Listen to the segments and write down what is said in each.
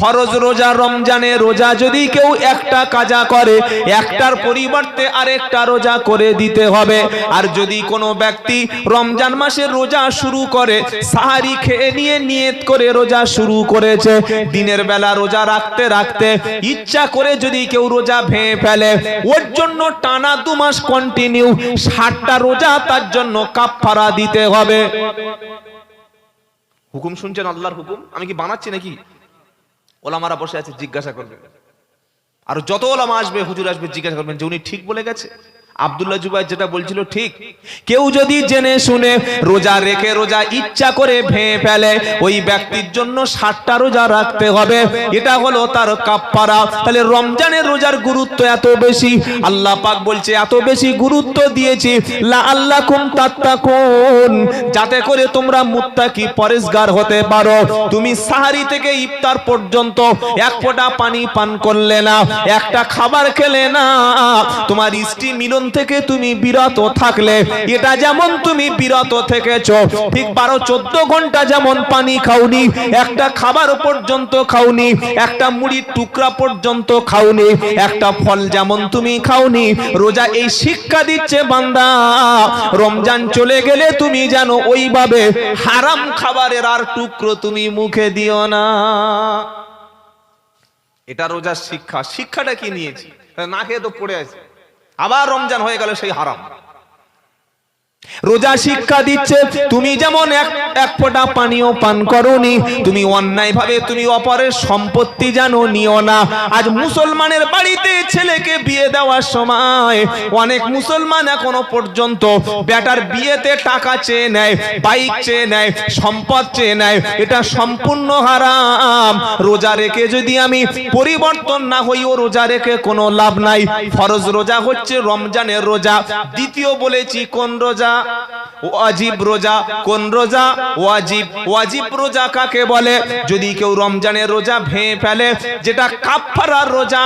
ফরজ রোজা, রমজানে রোজা যদি কেউ একটা কাজা করে, একটার পরিবর্তে আরেকটা রোজা করে দিতে হবে। আর যদি কোনো ব্যক্তি রমজান মাসে রোজা শুরু করে, সাহারি খেয়ে নিয়ে নিয়ত করে রোজা শুরু করেছে, দিনের বেলা রোজা রাখতে রাখতে ইচ্ছা করে যদি কেউ রোজা ভেঙে ফেলে, ওর জন্য টানা দু মাস কন্টিনিউ ষাটটা রোজা তার জন্য কাফফারা দিতে হবে। হুকুম শুনছেন আল্লাহর হুকুম? আমি কি বানাচ্ছি নাকি? ওলামারা বসে আছে, জিজ্ঞাসা করবে। আর যত ওলামা আসবে, হুজুর আসবে, জিজ্ঞাসা করবেন যে উনি ঠিক বলে গেছে। আব্দুল্লাহ জুবাই যেটা বলছিল, ঠিক। কেউ যদি জেনে শুনে রোজা রেখে রোজা ইচ্ছা করে ভেঙে ফেলে, ওই ব্যক্তির জন্য ষাটটা রোজা রাখতে হবে। এটা হলো তার কাপ্পারা। তাহলে রমজানের রোজার গুরুত্ব এত বেশি? আল্লাহ পাক বলছে, এত বেশি গুরুত্ব দিয়েছি। আল্লাহ কুম তাত্তাকুন। যাতে করে তোমরা মুত্তাকি পরেশগার হতে পারো। তুমি সাহারি থেকে ইফতার পর্যন্ত এক ফোঁটা পানি পান করলে না, একটা খাবার খেলে না। তোমার স্ত্রী মিলন থেকে তুমি বিরত থাকলে, এটা যেমন তুমি বিরত থেকেছো, ঠিক বারো চোদ্দ ঘণ্টা যেমন পানি খাওনি, একটা খাবার পর্যন্ত খাওনি, একটা মুড়ির টুকরা পর্যন্ত খাওনি, একটা ফল যেমন তুমি খাওনি, রোজা এই শিক্ষা দিচ্ছে বান্দা। রমজান চলে গেলে তুমি যেন ওইভাবে হারাম খাবারের আর টুকরো তুমি মুখে দিও না। এটা রোজার শিক্ষা। শিক্ষাটা কি নিয়েছি? না খেয়ে তো পড়ে আছে। আবার রমজান হয়ে গেল সেই হারাম। রোজা শিক্ষা দিচ্ছে, তুমি যেমন এক এক ফোঁটা পানীয় পান করনি, তুমি অন্যায় ভাবে তুমি অপরের সম্পত্তি জানো, নিও না। আজ মুসলমানের বাড়িতে ছেলেকে বিয়ে দেওয়ার সময় অনেক মুসলমান এখনও পর্যন্ত বেটার বিয়েতে টাকা চেয়ে নেয়, বাইক চেয়ে নেয়, সম্পদ চেয়ে নেয়, এটা সম্পূর্ণ হারাম। রোজা রেখে যদি আমি পরিবর্তন না হইও রোজা রেখে কোনো লাভ নাই। ফরজ রোজা হচ্ছে রমজানের রোজা। দ্বিতীয় বলেছি, কোন রোজা? ওয়াজিব রোজা, কোন রোজা? ওয়াজিব ওয়াজিব রোজা কাকে বলে? যদি কেউ রমজানের রোজা ভেঙে ফেলে, যেটা কাফফারার রোজা,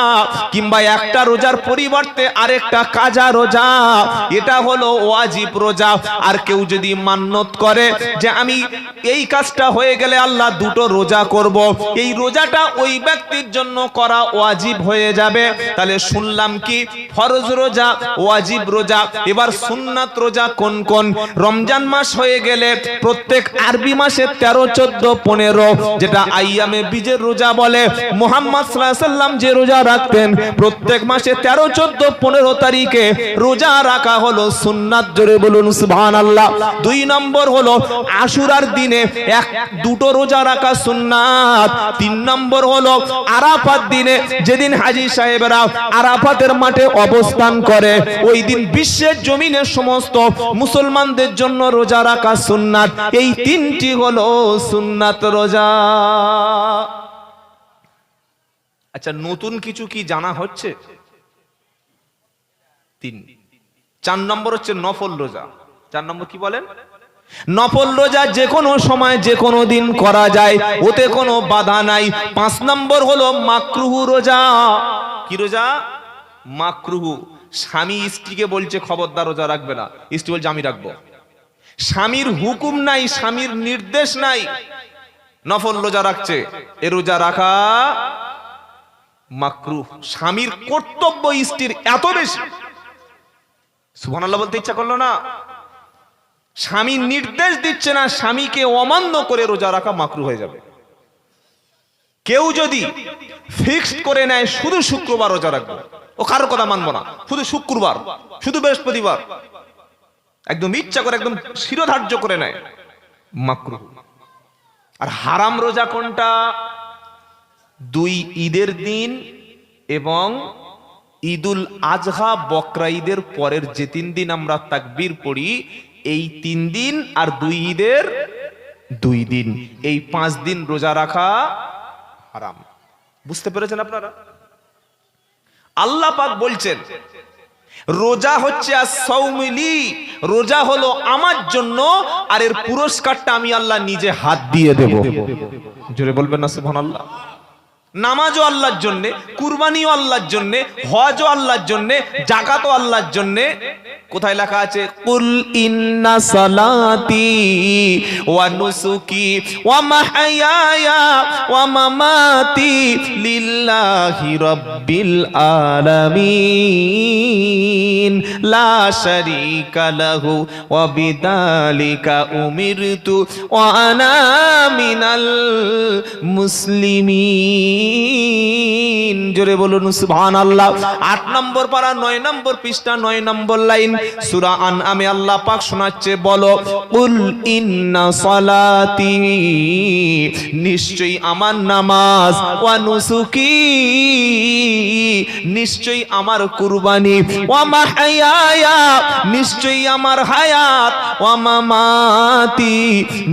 কিংবা একটা রোজার পরিবর্তে আরেকটা কাজা রোজা, এটা হলো ওয়াজিব রোজা। আর কেউ যদি মান্যত করে যে আমি এই কাজটা হয়ে গেলে আল্লাহ দুটো রোজা করব, এই রোজাটা ওই ব্যক্তির জন্য করা ওয়াজিব হয়ে যাবে। তাহলে শুনলাম কি? ফরজ রোজা ওয়াজিব রোজা। এবার সুন্নাত রোজা কোন কোন রমজান মাস হয়ে গেলে প্রত্যেক আরবি মাসে তেরো, চোদ্দ, পনেরো, যেটা আইয়ামে বীজের রোজা বলে, মোহাম্মদ সাল্লাম যে রোজা রাখতেন, প্রত্যেক মাসে তেরো, চোদ্দ, পনেরো তারিখে রোজা রাখা হলো সুন্নাত, জোরে বলুন সুবহান আল্লাহ দুই নম্বর হলো আশুরার দিনে এক, দুটো রোজা রাখা সুন্নাত। তিন নম্বর হলো আরাফাত দিনে যেদিন হাজি সাহেবরা আরাফাতের মাঠে অবস্থান করে, ওই দিন বিশ্বের জমিনের সমস্ত মুসলমানদের জন্য রোজা রাখা সুন্নাত। এই তিনটি হলো সুন্নাত রোজা। আচ্ছা নতুন কিছু কি জানা হচ্ছে? তিন। চার নম্বর হচ্ছে নফল রোজা। চার নম্বর কি বলেন? নফল রোজা যে কোনো সময়, যে কোনো দিন করা যায়, ওতে কোনো বাধা নাই। পাঁচ নম্বর হলো মাকরুহু রোজা। কি রোজা? মাকরুহু। স্বামী স্ত্রীকে বলছে, খবরদার রোজা রাখবে না। স্ত্রী বলছে, আমি রাখব। স্বামীর হুকুম নাই, স্বামীর নির্দেশ নাই। নফল রোজা রাখছে। এ রোজা রাখা মাকরু স্বামীর কর্তব্য স্ত্রীর এত বেশি। সুবহানাল্লাহ বলতে ইচ্ছা করল না। স্বামী নির্দেশ দিচ্ছে না, স্বামীকে অমান্য করে রোজা রাখা মাকরু হয়ে যাবে। কেউ যদি ফিক্সড করে নেয়, শুধু শুক্রবার রোজা রাখবে। ও কারও কথা মানবো না। শুধু শুক্রবার, শুধু বৃহস্পতিবার। একদম ইচ্ছা করে, একদম শিরোধার্য করে নেয়। মাকরু। আর হারাম রোজা কোনটা? দুই ঈদের দিন এবং ঈদুল আজহা বকরা ঈদের পরের যে তিন দিন আমরা তাকবীর পড়ি, এই তিন দিন আর দুই ঈদের দুই দিন। এই পাঁচ দিন রোজা রাখা হারাম। বুঝতে পেরেছেন আপনারা? আল্লাহ পাক বলছেন, রোজা হচ্ছে আর সৌমিলি রোজা হলো আমার জন্য আর এর পুরস্কারটা আমি আল্লাহ নিজে হাত দিয়ে দেব। জোরে বলবেন না, সুবহানাল্লাহ? নামাজও আল্লাহর জন্যে, কুরবানিও আল্লাহর জন্যে, হজও আল্লাহর জন্যে, জাকাতও আল্লাহর জন্যে। কোথায় লেখা আছে? কুল ইন্না সালাতি ওয়া নুসুকি ওয়া মাহইয়ায়া ওয়া মামাতি লিল্লাহি রাব্বিল আলামিন। লা শারীকা লাহু ওয়া বিদালিকা উমিরতু ওয়া আনা মিনাল মুসলিমিন জোরে বলুন, সুবহানাল্লাহ। আট নম্বর পারা, নয় নম্বর পৃষ্ঠা, নয় নম্বর লাইন। সূরা আন আমি আল্লাহ পাক শোনাচ্ছে, বলো, কুল ইন্না সালাতি, নিশ্চয়ই আমার নামাজ, ওয়া নুসুকি, নিশ্চয়ই আমার কুরবানি, ওয়া মাহইয়ায়া নিশ্চয়ই আমার হায়াত, ওয়া মামাতি,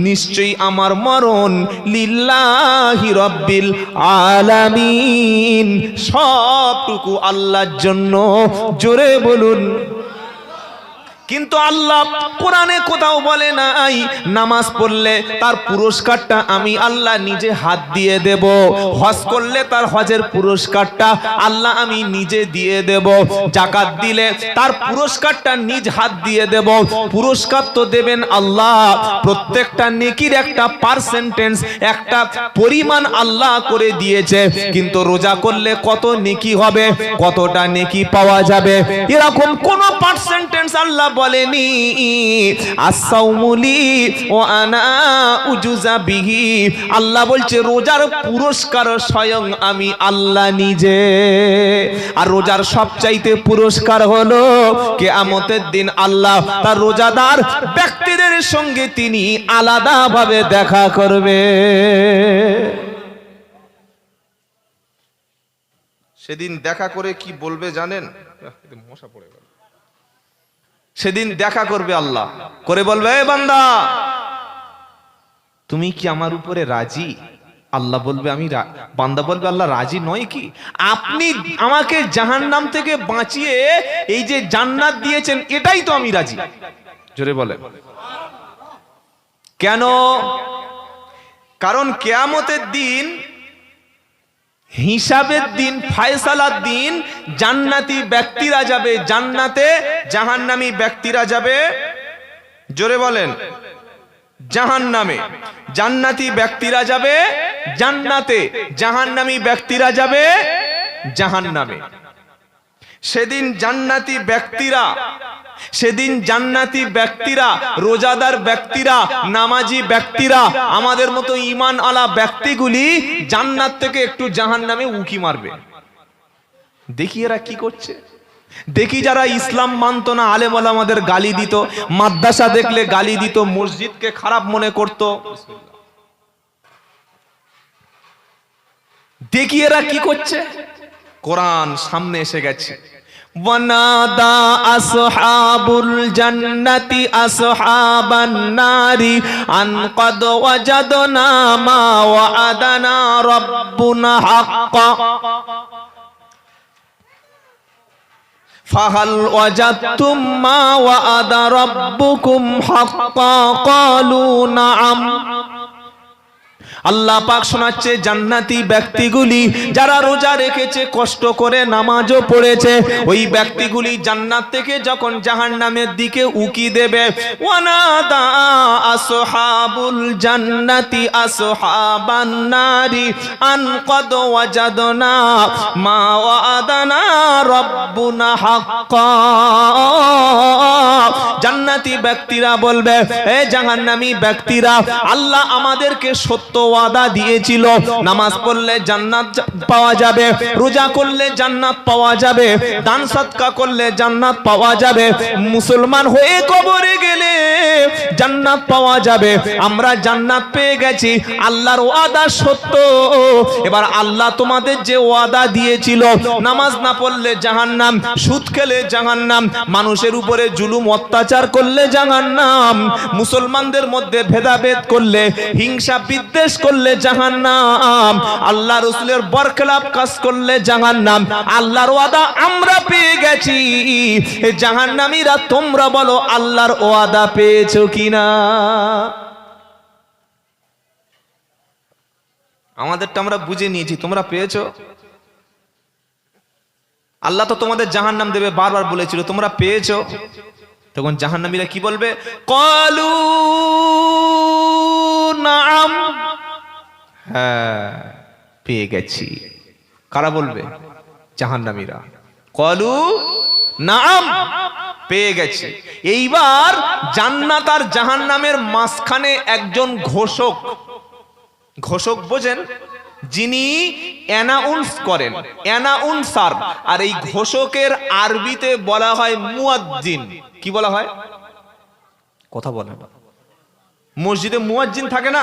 নিশ্চয়ই আমার মরণ লিল্লাহি রাব্বিল আলামিন। সবটুকু আল্লাহর জন্য। জোরে বলুন। কিন্তু আল্লাহ কোরআনে কোথাও বলে নাই, নামাজ পড়লে তার পুরস্কারটা আমি আল্লাহ নিজে হাত দিয়ে দেব। হজ করলে তার হজের পুরস্কারটা আল্লাহ আমি নিজে দিয়ে দেব। জাকাত দিলে তার পুরস্কারটা নিজ হাত দিয়ে দেব। পুরস্কার তো দেবেন আল্লাহ। প্রত্যেকটা নেকির একটা পার্সেন্টেন্স একটা পরিমাণ আল্লাহ করে দিয়েছে। কিন্তু রোজা করলে কত নেকি হবে, কতটা নেকি পাওয়া যাবে? এরকম কোন পার্সেন্টেন্স আল্লাহ বলেনি আসাউমুলি ও আনা উজুজা বিহি। আল্লাহ বলছে, রোজার পুরস্কার স্বয়ং আমি আল্লাহ নিজে। আর রোজার সবচাইতে পুরস্কার হলো আমতের দিন আল্লাহ তার রোজাদার ব্যক্তিদের সঙ্গে তিনি আলাদাভাবে দেখা করবে। সেদিন দেখা করে কি বলবে জানেন? মশা পড়ে সেদিন দেখা করবে আল্লাহ। করে বলবে, এ বান্দা, তুমি কি আমার উপরে রাজি? আল্লাহ বলবে, আমি বান্দা বলবে, আল্লাহ, রাজি নয় কি? আপনি আমাকে জাহান্নাম থেকে বাঁচিয়ে এই যে জান্নাত দিয়েছেন, এটাই তো আমি রাজি। জোরে বলে। কেন? কারণ কেয়ামতের দিন হিসাবের দিন, ফায়সালার দিন, জান্নাতি ব্যক্তিরা যাবে জান্নাতে, জাহান্নামী ব্যক্তিরা যাবে, জোরে বলেন, জাহান্নামে। জান্নাতি ব্যক্তিরা যাবে জান্নাতে, জাহান্নামী ব্যক্তিরা যাবে জাহান্নামে। সেদিন জান্নাতি ব্যক্তিরা সেদিন জান্নাতি ব্যক্তিরা, রোজাদার ব্যক্তিরা, নামাজি ব্যক্তিরা, আমাদের মতো ইমান আলা ব্যক্তিগুলি জান্নাত থেকে একটু জাহান্নামে উকি মারবে। দেখি এরা কি করছে। দেখি যারা ইসলাম মানত না, আলেম আমাদের গালি দিত, মাদ্রাসা দেখলে গালি দিত, মসজিদকে খারাপ মনে করত। দেখি এরা কি করছে। কোরআন সামনে এসে গেছে। ونادى أصحاب الجنة أصحاب النار أن قد وجدنا ما وعدنا ربنا حقا فهل وجدتم ما وعد ربكم حقا قالوا نعم আল্লাহ পাক শোনাচ্ছে, জান্নাতি ব্যক্তিগুলি যারা রোজা রেখেছে, কষ্ট করে নামাজও পড়েছে, ওই ব্যক্তিগুলি জান্নাত থেকে যখন জাহান্নামের দিকে উকি দেবে জান্নাতি জান্নাতি ব্যক্তিরা বলবে এ জাহান্নামী ব্যক্তিরা, আল্লাহ আমাদেরকে সত্য ওয়াদা দিয়েছিল? নামাজ পড়লে জান্নাত পাওয়া যাবে, রোজা করলে জান্নাত পাওয়া যাবে, দান সৎকা করলে জান্নাত পাওয়া যাবে। মুসলমান হয়ে কবরে গেলে জান্নাত পাওয়া যাবে। আমরা জান্নাত পেয়ে গেছি, আল্লাহর ওয়াদা সত্য। এবার আল্লাহ তোমাদের যে ওয়াদা দিয়েছিল, নামাজ না পড়লে জাহান্নাম, সুদ খেলে জাহান্নাম, মানুষের উপরে জুলুম, অত্যাচার করলে জাহান্নাম, মুসলমানদের মধ্যে ভেদাভেদ করলে হিংসা বিদ্বেষ করলে জাহান্নাম। আল্লাহ রসুলের বরখলাপ কাজ করলে জাহান্নাম। আল্লাহর ওয়াদা আমরা পেয়ে গেছি। এ জাহান্নামীরা তোমরা বলো আল্লাহর ওয়াদা পেয়েছ কিনা? আমাদেরটা আমরা বুঝে নিয়েছি। তোমরা পেয়েছ? আল্লাহ তো তোমাদের জাহান্নাম দেবে, বারবার বলেছিল। তোমরা পেয়েছ? তখন জাহান্নামীরা কি বলবে? কলু, নাম হ্যাঁ পেয়ে গেছি। কারা বলবে? জাহান্নামীরা। কলু, নাম, পেয়ে গেছি। এইবার জান্নাত আর জাহান্নামের মাঝখানে একজন ঘোষক। ঘোষক বোঝেন, যিনি অ্যানাউন্স করেন, অ্যানাউন্সার। আর এই ঘোষকের আরবিতে বলা হয় মুয়াজ্জিন। কি বলা হয়? কথা বলে মসজিদে মুয়াজ্জিন থাকে না?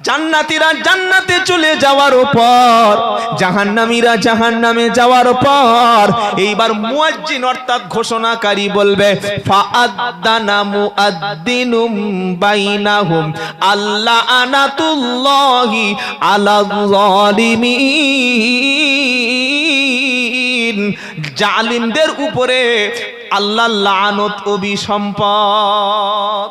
জান্নাতীরা জান্নাতে চলে যাওয়ার পর, জাহান্নামীরা জাহান্নামে যাওয়ার পর, এইবার মুয়াজ্জিন অর্থাৎ ঘোষণাকারী বলবে আল্লাহ জালিমদের উপরে আল্লাহ লানত অভিসম্পদ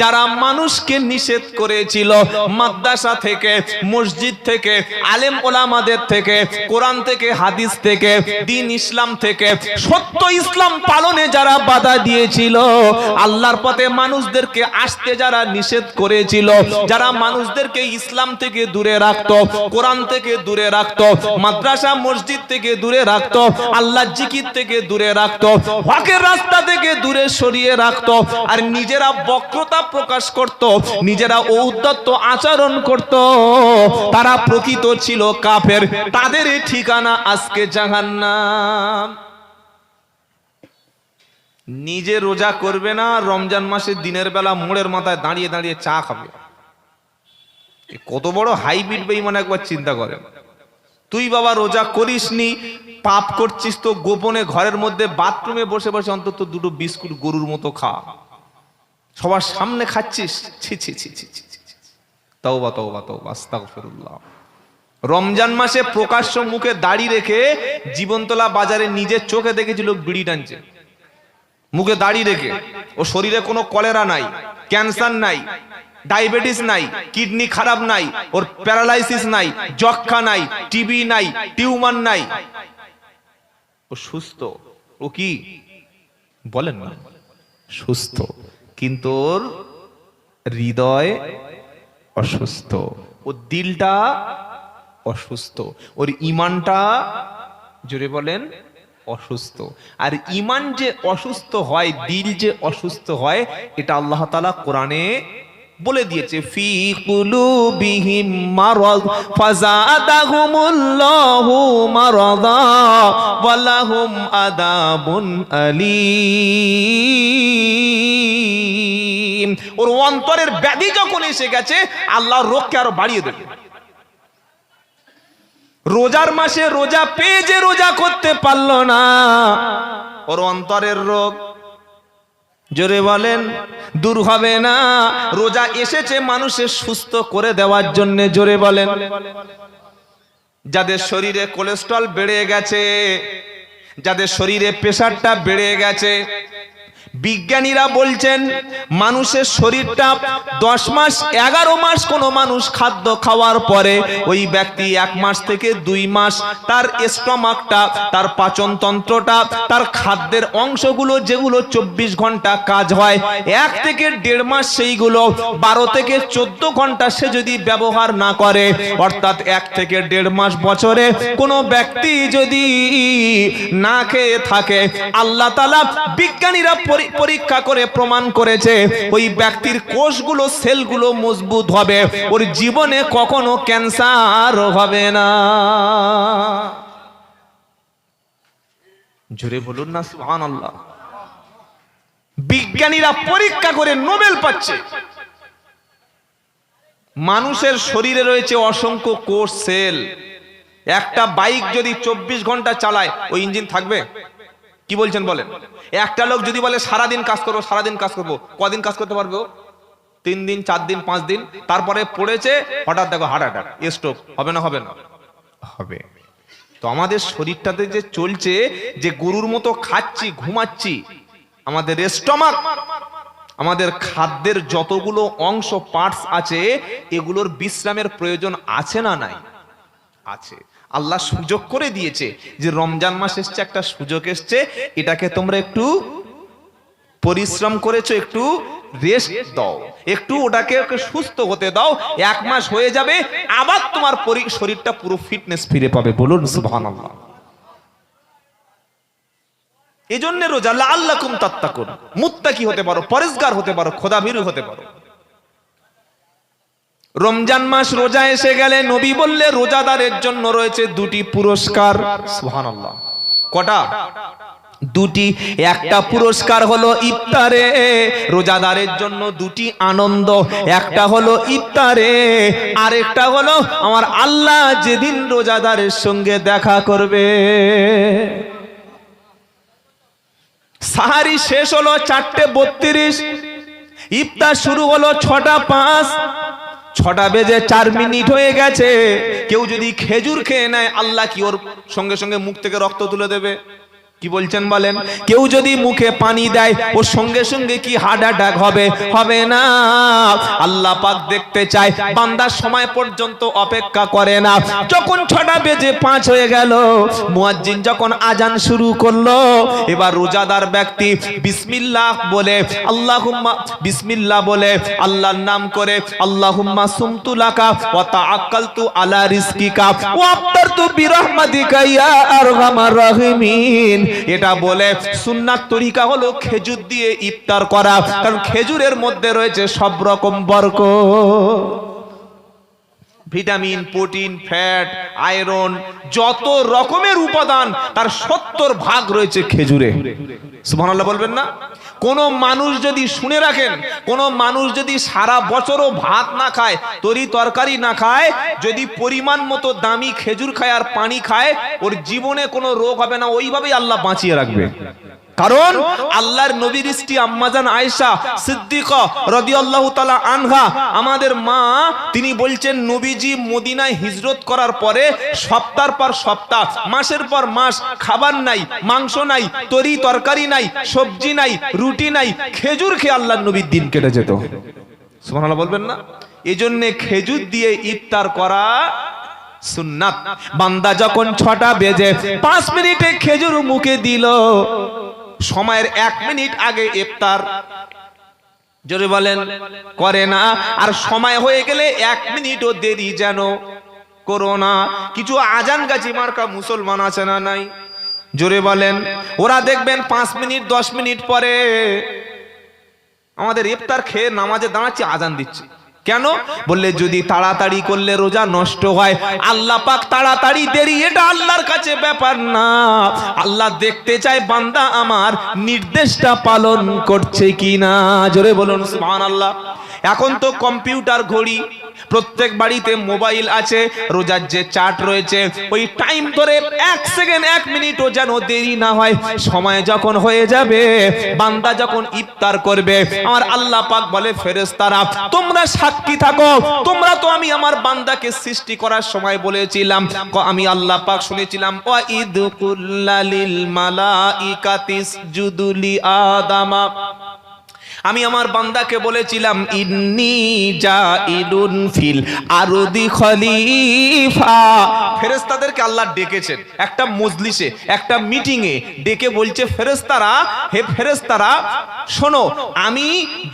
যারা মানুষকে নিষেধ করেছিল, মাদ্রাসা থেকে, মসজিদ থেকে, আলেম ওলামাদের থেকে, কোরআন থেকে, হাদিস থেকে, দিন ইসলাম থেকে, সত্য ইসলাম পালনে যারা বাধা দিয়েছিল, আল্লাহর পথে মানুষদেরকে আসতে যারা নিষেধ করেছিল, যারা মানুষদেরকে ইসলাম থেকে দূরে রাখতো, কোরআন থেকে দূরে রাখতো, মাদ্রাসা, মসজিদ থেকে দূরে রাখতো, আল্লাহ জিকির থেকে দূরে রাখতো, হকের রাস্তা থেকে দূরে সরিয়ে রাখতো, আর নিজেরা বক্রতা প্রকাশ করত, নিজেরা ঔদ্ধত্য আচরণ করত। তারা প্রকৃত ছিল কাফের, তাদের ঠিকানা আজকে জাহান্নাম। নিজে রোজা করবে না, রমজান মাসের দিনের বেলা মোড়ের মাথায় দাঁড়িয়ে দাঁড়িয়ে চা খাবে। কত বড় হাইব্রিড বেইমান একবার চিন্তা করে। তুই বাবা রোজা করিসনি, পাপ করছিস তো গোপনে ঘরের মধ্যে বাথরুমে বসে বসে অন্তত দুটো বিস্কুট গরুর মতো খা। সবার সামনে খাচ্ছিস? ছি ছি ছি ছি ছি। তওবা তওবা তওবা, আস্তাগফিরুল্লাহ। রমজান মাসে প্রকাশ্য মুখে দাড়ি রেখে জীবনতলা বাজারে নিজের চোখে দেখেছিল বিড়ি টানছে। মুখে দাড়ি রেখে। ও শরীরে কোনো কলেরা নাই, ক্যান্সার নাই, ডায়াবেটিস নাই, কিডনি খারাপ নাই, ওর প্যারালাইসিস নাই যক্ষা নাই, টিবি নাই, টিউমার নাই। ও সুস্থ। ও কি? বলেন সুস্থ। কিন্তু ওর হৃদয় অসুস্থ। ওর দিলটা অসুস্থ। ওর ইমানটা, জোরে বলেন, অসুস্থ। আর ইমান যে অসুস্থ হয়, দিল যে অসুস্থ হয়, এটা আল্লাহ তাআলা কোরআনে বলে দিয়েছে, ফি কুলুবিহিম মারাদ, ফাজাদাহুমুল্লাহু মারাদা, ওয়ালাহুম আদাবুন ওর অন্তরের ব্যাধি যখন এসে গেছে আল্লাহ রোগকে আরও বাড়িয়ে দেবে। রোজার মাসে রোজা পেয়ে যে রোজা করতে পারল না, ওর অন্তরের রোগ, জোরে বলেন, দূর হবে না। রোজা এসেছে মানুষের সুস্থ করে দেওয়ার জন্য, জোরে বলেন। যাদের শরীরে কোলেস্ট্রল বেড়ে গেছে, যাদের শরীরে প্রেশারটা বেড়ে গেছে বিজ্ঞানীরা বলছেন, মানুষের শরীরটা দশ মাস, এগারো মাস কোনো মানুষ খাদ্য খাওয়ার পরে ওই ব্যক্তি এক মাস থেকে দুই মাস তার স্টমাকটা, তার পাচন তন্ত্রটা তার খাদ্যের অংশগুলো যেগুলো চব্বিশ ঘণ্টা কাজ হয়, এক থেকে দেড় মাস সেইগুলো, বারো থেকে চোদ্দ ঘণ্টা সে যদি ব্যবহার না করে, অর্থাৎ এক থেকে দেড় মাস বছরে কোনো ব্যক্তি যদি না খেয়ে থাকে, আল্লাহ তালা বিজ্ঞানীরা পরীক্ষা করে প্রমাণ করেছে, ওই ব্যক্তির কোষগুলো, সেলগুলো মজবুত হবে, ওর জীবনে কখনো ক্যান্সার হবে না। জোরে বলুন না সুহান আল্লাহ বিজ্ঞানীরা পরীক্ষা করে নোবেল পাচ্ছে। মানুষের শরীরে রয়েছে অসংখ্য কোষ, সেল। একটা বাইক যদি চব্বিশ ঘণ্টা চালায়, ওই ইঞ্জিন থাকবে? কি বলছেন বলেন? একটা লোক যদি বলে, সারাদিন কাজ করব, সারাদিন কাজ করব, কদিন কাজ করতে পারবে? তিন দিন, চার দিন, পাঁচ দিন, তারপরে পড়েছে, হঠাৎ দেখো হার্ট অ্যাটাক স্ট্রোক হবে না হবে না? হবে। তো আমাদের শরীরটাতে যে চলছে, যে গরুর মতো খাচ্ছি, ঘুমাচ্ছি, আমাদের স্টমাক আমাদের খাদ্যের যতগুলো অংশ পার্টস আছে, এগুলোর বিশ্রামের প্রয়োজন আছে না নাই? আছে। আল্লাহ সুযোগ করে দিয়েছে যে রমজান মাস এসছে, একটা সুযোগ এসছে। এটাকে তোমরা একটু পরিশ্রম করেছ, একটু রেস্ট দাও। একটু ওটাকে সুস্থ হতে দাও। এক মাস হয়ে যাবে, আবার তোমার শরীরটা পুরো ফিটনেস ফিরে পাবে। বলুন, সুবহানাল্লাহ। এই জন্য রোজা আল্লাহ কুম তাত্তাকুন। মুত্তাকি হতে পারো, পরেশগার হতে পারো, খোদাভীরু হতে পারো। রমজান মাস রোজা এসে গেলে নবী বললে রোজাদারের জন্য রয়েছে দুটি পুরস্কার। কটা? দুটি। একটা পুরস্কার হলো ইফতারে, রোজাদারের জন্য দুটি আনন্দ। একটা হলো ইফতারে, আরেকটা হলো আমার আল্লাহ যেদিন রোজাদারের সঙ্গে দেখা করবে। সাহারি শেষ হলো চারটে বত্রিশ, ইফতার শুরু হলো ছটা পাঁচ। ছটা বেজে চার মিনিট হয়ে গেছে। কেউ যদি খেজুর খেয়ে নেয়, আল্লাহ কি ওর সঙ্গে সঙ্গে মুখ থেকে রক্ত তুলে দেবে? কি বলছেন বলেন? কেউ যদি মুখে পানি দেয়, ওর সঙ্গে সঙ্গে কি হার্ট অ্যাটাক হবে? হবে না। আল্লাহ পাক দেখতে চায়, বান্দার সময় পর্যন্ত অপেক্ষা করে না। যখন ছটা বেজে পাঁচ হয়ে গেল, মুয়াজ্জিন যখন আজান শুরু করল, এবার রোজাদার ব্যক্তি বিসমিল্লাহ বলে, আল্লাহুম্মা বিসমিল্লাহ বলে, আল্লাহর নাম করে, আল্লাহুম্মা সুমতুলাকা ওয়া তাআক্কালতু আলা রিজকিকা। ওয়া আফতারতু বিরহমাতিকা ইয়া আরহামার রাহিমিন। এটা বলে সুন্নাত তরিকা হলো খেজুর দিয়ে ইফতার করা। কারণ খেজুরের মধ্যে রয়েছে সব রকম বর্ক। ভিটামিন প্রোটিন ফ্যাট আয়রন যত রকমের উপাদান তার সত্তর ভাগ রয়েছে খেজুরে। সুবহানাল্লাহ বলবেন না? কোন মানুষ যদি শুনে রাখেন, কোন মানুষ যদি সারা বছরও ভাত না খায়, তরি তরকারি না খায়, যদি পরিমাণ মতো দামি খেজুর খায় আর পানি খায়, ওর জীবনে কোনো রোগ হবে না, ওইভাবেই আল্লাহ বাঁচিয়ে রাখবে। কারণ আল্লাহর নবীর স্ত্রী আম্মাজান আয়েশা সিদ্দিকা রাদিয়াল্লাহু তাআলা আনহা আমাদের মা তিনি বলছেন নবীজি মদিনায় হিজরত করার পরে সপ্তাহ পর সপ্তাহ মাসের পর মাস খাবার নাই মাংস নাই তরি তরকারি নাই সবজি নাই রুটি নাই খেজুর খেয়ে আল্লাহর নবীর দিন কেটে যেত। সুবহানাল্লাহ বলবেন না? এজন্য খেজুর দিয়ে ইফতার করা সুন্নাত। বান্দা যখন ছটা বেজে পাঁচ মিনিটে খেজুর মুখে দিল সময়ের এক মিনিট আগে ইফতার। জোরে বলেন, করে না। আর সময় হয়ে গেলে এক মিনিটও দেরি যেন করো না। কিছু আজান গাছি মার্কা মুসলমান আছে না নাই? জোরে বলেন, ওরা দেখবেন পাঁচ মিনিট, দশ মিনিট পরে আমাদের ইফতার খেয়ে নামাজে দাঁড়াচ্ছে, আজান দিচ্ছে। কেন? বললে, যদি তাড়াতাড়ি করলে রোজা নষ্ট হয়, আল্লাহ পাক তাড়াতাড়ি দেরি, এটা আল্লাহর কাছে ব্যাপার না। আল্লাহ দেখতে চায়, বান্দা আমার নির্দেশটা পালন করছে কিনা? জোরে বলুন, সুবহানাল্লাহ। এখন তো কম্পিউটার ঘড়ি, প্রত্যেক বাড়িতে মোবাইল আছে, রোজার যে চার্ট রয়েছে, ওই টাইম ধরে এক সেকেন্ড, এক মিনিটও যেন দেরি না হয়। সময় যখন হয়ে যাবে, বান্দা যখন ইফতার করবে, আমার আল্লাহ পাক বলে, ফেরেশতারা, তোমরা সাক্ষী থাকো? তোমরা তো আমি আমার বান্দাকে সৃষ্টি করার সময় বলেছিলাম। ক- আমি আল্লাহ পাক শুনেছিলাম ওয়া ইদ কুল্লালিল মালাইকাতিস জুদুলি আদামা। আমি আমার বান্দাকে বলেছিলাম, ইন্নি জাইলুন ফিল আরদি খলিফা। ফেরেশতাদেরকে আল্লাহ ডেকেছেন একটা মজলিসে, একটা মিটিং এ ডেকে বলছে, ফেরেশতারা, হে ফেরেশতারা, শোনো, আমি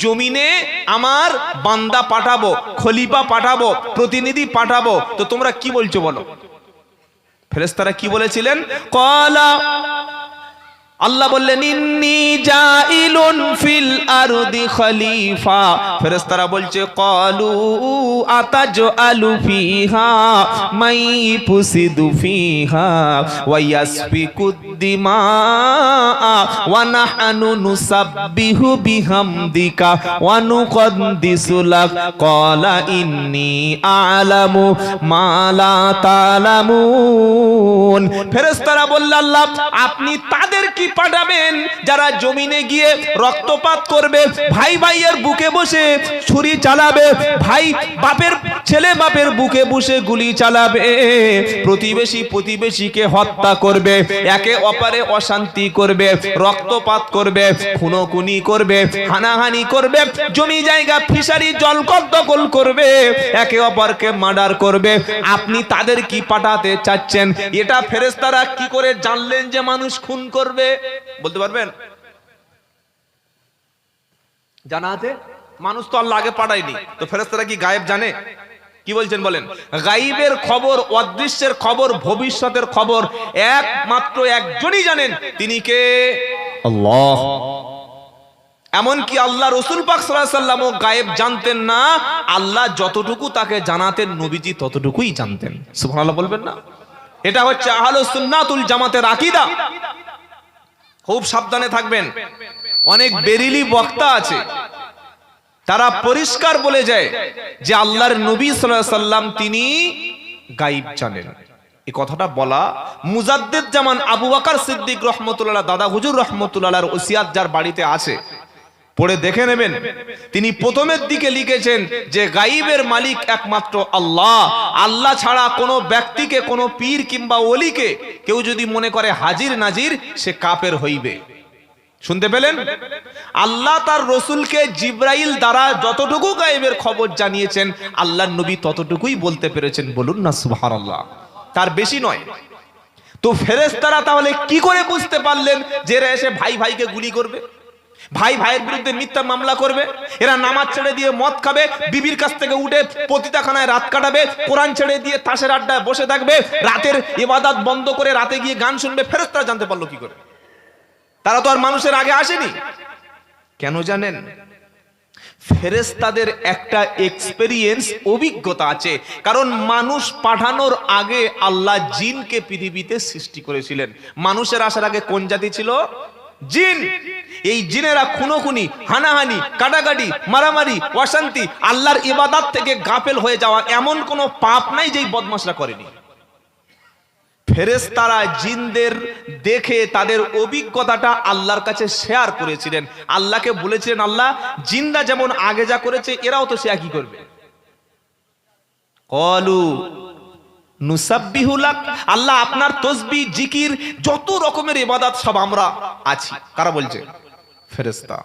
জমিনে আমার বান্দা পাঠাবো, খলিফা পাঠাবো, প্রতিনিধি পাঠাবো। তো তোমরা কি বলছো বলো? ফেরেশতারা কি বলেছিলেন? কলা আল্লাহ বললেন, ইন্নি জাইলুন ফিল আরদি খলিফা। ফেরেশতারা বলছে ক্বালু আতাজআলু ফিহা মাই ফুসিদু ফিহা, ওয়া ইয়াসফিকু দিমা ওয়া নাহনু নুসাব্বিহু বিহামদিকা, ওয়া নুকদ্দিসু লাক। ক্বালা ইন্নি আ'লামু মা লা তা'লামুন। ফেরেশতারা বলল আল্লাহ, আপনি তাদের কি পাঠাবেন, যারা জমিনে গিয়ে রক্তপাত করবে, ভাই ভাইয়ের বুকে বসে ছুরি চালাবে, ভাই বাপের ছেলে বাপের বুকে বসে গুলি চালাবে, প্রতিবেশী প্রতিবেশীকে হত্যা করবে, একে অপারে অশান্তি করবে, রক্তপাত করবে, খুনোখুনি করবে, হানাহানি করবে, জমি জায়গা ফিশারি জল দখল করবে, একে অপরকে মার্ডার করবে। আপনি তাদের কি পাঠাতে চাচ্ছেন? এটা ফেরেশতারা কি করে জানলেন যে মানুষ খুন করবে? বলতে পারবেন? জানা আছে? মানুষ তো আল্লাহ আগে পাঠায়নি। তো ফেরেশতারা কি গায়েব জানে? কি বলছেন বলেন? গাইবের খবর, অদৃশ্যের খবর, ভবিষ্যতের খবর একমাত্র একজনই জানেন। তিনি কে? আল্লাহ। এমনকি আল্লাহ রসুল পাক সাল্লাম গায়েব জানতেন না। আল্লাহ যতটুকু তাকে জানাতেন, নবীজি ততটুকুই জানতেন। সুবহানাল্লাহ বলবেন না? এটা হচ্ছে আহলে সুন্নাতুল জামাতের আকীদা। খুব সাবধানে থাকবেন। অনেক বেরিলি বক্তা আছে। তারা পরিষ্কার বলে যায় যে আল্লাহর নবী সাল্লাম তিনি গাইব জানেন। এই কথাটা বলা মুজাদ্দেদ জামান আবু বাকার সিদ্দিক রহমতুল্লাহ, দাদা হুজুর রহমতুল্লাহর ওসিয়াত যার বাড়িতে আছে। পড়ে দেখে নেবেন। তিনি প্রথমের দিকে লিখেছেন যে গাইবের মালিক একমাত্র আল্লাহ। আল্লাহ ছাড়া কোনো ব্যক্তিকে, কোনো পীর কিংবা ওলিকে কেউ যদি মনে করে হাজির নাজির, সে কাপের হইবে। শুনতে পেলেন? আল্লাহ তার রসুলকে জিব্রাইল দ্বারা যতটুকু গায়েবের খবর জানিয়েছেন আল্লাহ নবী ততটুকুই বলতে পেরেছেন। বলুন না সুহার আল্লাহ তার বেশি নয়। তো ফেরেশতারা তাহলে কি করে বুঝতে পারলেন যে এসে ভাই ভাইকে গুলি করবে? ভাই ভাইয়ের বিরুদ্ধে মিথ্যা মামলা করবে, এরা নামাজ ছেড়ে দিয়ে মদ খাবে, বিবির কাছ থেকে উঠে পতিতাখানায় রাত কাটাবে, কোরআন ছেড়ে দিয়ে তাসের আড্ডায় বসে থাকবে, রাতের ইবাদত বন্ধ করে রাতে গিয়ে গান শুনবে, ফেরেশতারা জানতে পারল কি করে? তারা তো আর মানুষের আগে আসেনি। কেন জানেন? ফেরেস্তাদের একটা এক্সপেরিয়েন্স অভিজ্ঞতা আছে। কারণ মানুষ পাঠানোর আগে আল্লাহ জিনকে পৃথিবীতে সৃষ্টি করেছিলেন। মানুষের আসার আগে কোন জাতি ছিল? জিন। এই জিনেরা খুনোখুনি, হানাহানি, কাটাকাটি, মারামারি, অশান্তি, আল্লাহর ইবাদাত থেকে গাফেল হয়ে যাওয়া এমন কোনো পাপ নাই যেই বদমাশরা করেনি। ফেরেস্তারা জিনদের দেখে তাদের অভিজ্ঞতাটা আল্লাহর কাছে শেয়ার করেছিলেন। আল্লাহকে বলেছিলেন, আল্লাহ জিন্দা যেমন আগে যা করেছে, এরাও তো সে একই করবে? কলু নুসাব্বিহুলাক আল্লাহ আপনার তসবি জিকির যত রকমের ইবাদত সব আমরা আছি। কারা বলছে? ফেরেস্তা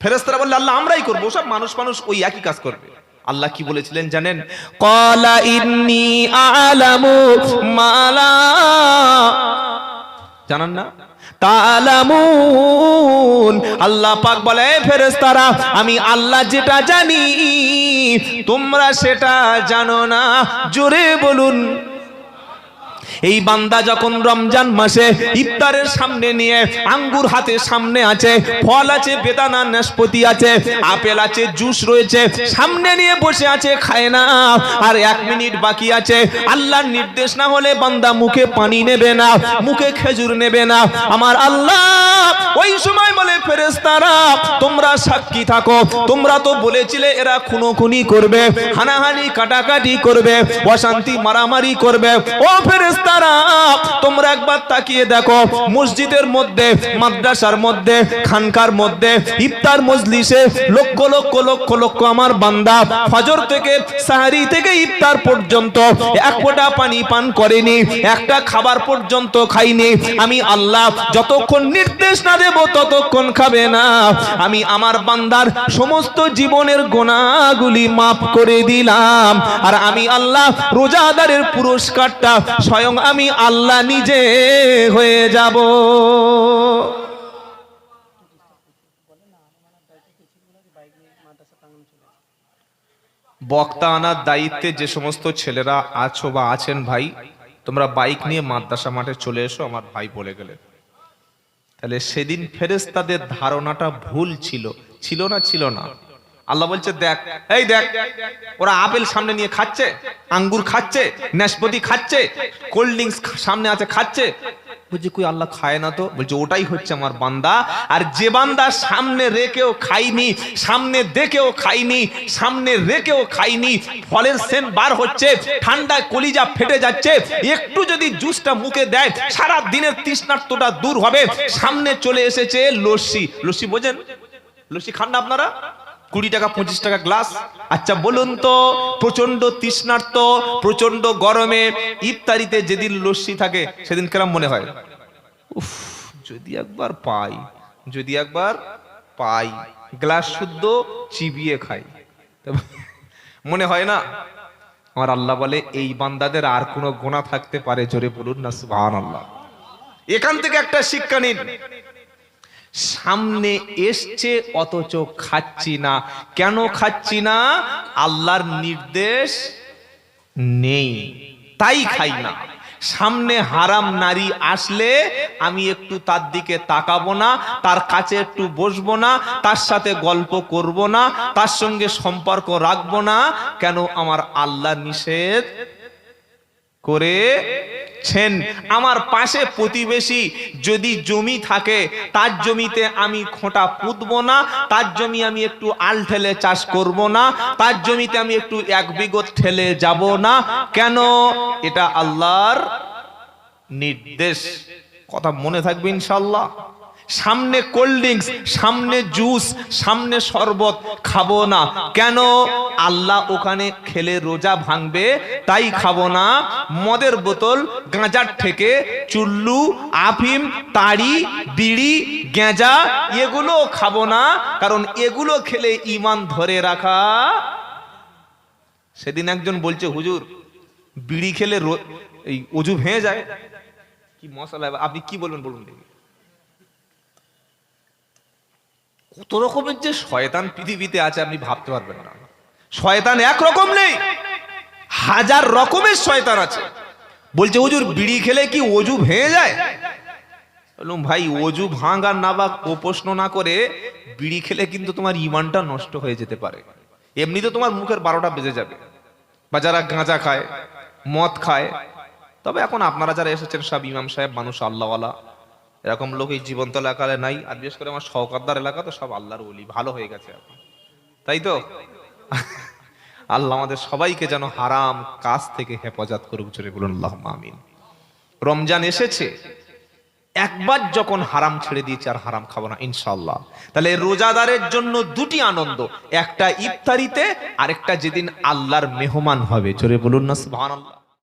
ফেরেস্তারা বললে আল্লাহ আমরাই করব সব মানুষ মানুষ ওই একই কাজ করবে। আল্লাহ কি বলেছিলেন জানেন? কলা ইন্নি আলামু মালা। জানান না? তালামুন। আল্লাহ পাক বলে ফেরেশতারা, আমি আল্লাহ যেটা জানি, তোমরা সেটা জানো না। জোরে বলুন। এই বান্দা যখন রমজান মাসে ইফতারের সামনে নিয়ে, আঙ্গুর হাতে সামনে আছে, ফল আছে, বেদানা, নাশপাতি আছে, আপেল আছে, জুস রয়েছে, সামনে নিয়ে বসে আছে, খায় না। আর এক মিনিট বাকি আছে। আল্লাহর নির্দেশ না হলে বান্দা মুখে পানি নেবে না, মুখে খেজুর নেবে না। আমার আল্লাহ ওই সময় বলে, ফেরেশতারা, তোমরা সাক্ষী থাকো। তোমরা তো বলেছিলে, এরা খুনোখুনি করবে, হানাহানি, কাটাকাটি করবে, অশান্তি, মারামারি করবে। ও তোমরা একবার তাকিয়ে দেখো, মসজিদের মধ্যে, মাদ্রাসার মধ্যে, খানকার মধ্যে, ইফতার মজলিসে লক্ষ লক্ষ লক্ষ লক্ষ আমার বান্দা ফজর থেকে সাহারি থেকে ইফতার পর্যন্ত এক পানি পান করেনি, একটা খাবার পর্যন্ত খাইনি। আমি আল্লাহ যতক্ষণ নির্দেশ না দেব, ততক্ষণ খাবে না। আমি আমার বান্দার সমস্ত জীবনের গোনাগুলি মাফ করে দিলাম। আর আমি আল্লাহ রোজাদারের পুরস্কারটা স্বয়ং আমি আল্লাহ নিজে হয়ে যাব। বক্তা আনার দায়িত্বে যে সমস্ত ছেলেরা আছো বা আছেন ভাই, তোমরা বাইক নিয়ে মাদ্রাসা মাঠে চলে এসো, আমার ভাই বলে গেলেন। তাহলে সেদিন ফেরেস্তাদের ধারণাটা ভুল ছিল ছিল না ছিল না। আল্লাহ বলছে, দেখ। এই দেখ, ওরা আপেল সামনে নিয়ে খাচ্ছে, আঙ্গুর খাচ্ছে নাশপাতি খাচ্ছে, কোল্ড ড্রিঙ্কস সামনে আছে, খাচ্ছে। বলছে, কই আল্লাহ খায় না তো? বলছে, ওটাই হচ্ছে আমার বান্দা। আর যে বান্দা সামনে রেখেও খাইনি সামনে দেখেও খাইনি সামনে রেখেও খাইনি ফলের সেন বার হচ্ছে, ঠান্ডায় কলিজা ফেটে যাচ্ছে, একটু যদি জুসটা মুখে দেয়, সারা দিনের তৃষ্ণার্তটা দূর হবে। সামনে চলে এসেছে লস্যি। লস্যি বোঝেন? লস্যি খান না আপনারা? কুড়ি টাকা, পঁচিশ টাকা গ্লাস। আচ্ছা বলুন তো প্রচণ্ড তৃষ্ণার্ত প্রচণ্ড গরমে ইফতারিতে যেদিন লস্যি থাকে, সেদিন কেরম মনে হয়? উফ, যদি একবার পাই, যদি একবার পাই, গ্লাস শুদ্ধ, চিবিয়ে খাই। মনে হয় না? আমার আল্লাহ বলে, এই বান্দাদের আর কোনো গোনা থাকতে পারে, জোরে বলুন না সুবহান আল্লাহ এখান থেকে একটা শিক্ষা নিন। সামনে এসছে, অথচ খাচ্ছি না। কেন খাচ্ছি না? আল্লাহর নির্দেশ নেই। তাই খাই না। সামনে হারাম নারী আসলে আমি একটু তার দিকে তাকাবো না, তার কাছে একটু বসবো না, তার সাথে গল্প করব না, তার সঙ্গে সম্পর্ক রাখব না। কেন আমার আল্লাহ নিষেধ করেছেন আমার পাশে প্রতিবেশী যদি জমি থাকে, তার জমিতে আমি খোঁটা পুঁতব না, তার জমি আমি একটু আল ঠেলে চাষ করব না, তার জমিতে আমি একটু এক বিগত ঠেলে যাব না। কেন? এটা আল্লাহর নির্দেশ। কথা মনে থাকবে ইনশাল্লাহ সামনে কোল্ড ড্রিঙ্কস সামনে জুস সামনে শরবত খাব না। কেন? আল্লাহ ওখানে খেলে রোজা ভাঙবে, তাই খাব না। মদের বোতল, গাঁজার থেকে চুল্লু, আফিম তাড়ি বিড়ি গেঁজা এগুলো খাব না। কারণ এগুলো খেলে ইমান ধরে রাখা। সেদিন একজন বলছে, হুজুর, বিড়ি খেলে এই অজু ভেঙে যায়? কি মশলা, আপনি কি বলবেন বলুন দেখি। কত রকমের যে শয়তান পৃথিবীতে আছে আপনি ভাবতে পারবেন না। শয়তান এক রকম নেই, হাজার রকমের শয়তান আছে। বলছে, হুজুর, বিড়ি খেলে কি অজু ভেঙে যায়? বললাম, ভাই, অজু ভাঙা না বা প্রশ্ন না করে, বিড়ি খেলে কিন্তু তোমার ইমানটা নষ্ট হয়ে যেতে পারে। এমনিতে তোমার মুখের বারোটা বেজে যাবে। বা যারা গাঁজা খায়, মদ খায়, তবে এখন আপনারা যারা এসেছেন, সব ইমাম সাহেব, মানুষ আল্লাহওয়ালা এরকম লোক এই জীবন্ত এলাকায় নাই, আর বিশেষ করে আমার সহকারদার এলাকা তো সব আল্লাহর ওলি, ভালো হয়ে গেছে এখন। তাই তো? আল্লাহ আমাদের সবাইকে যেন হারাম কাজ থেকে হেফাজত করুক, জোরে বলুন আমিন। রমজান এসেছে, একবার যখন হারাম ছেড়ে দিয়েছে আর হারাম খাব না ইনশাল্লাহ তাহলে রোজাদারের জন্য দুটি আনন্দ, একটা ইফতারিতে, আরেকটা যেদিন আল্লাহর মেহমান হবে, জোরে বলুন না, সুবহানাল্লাহ।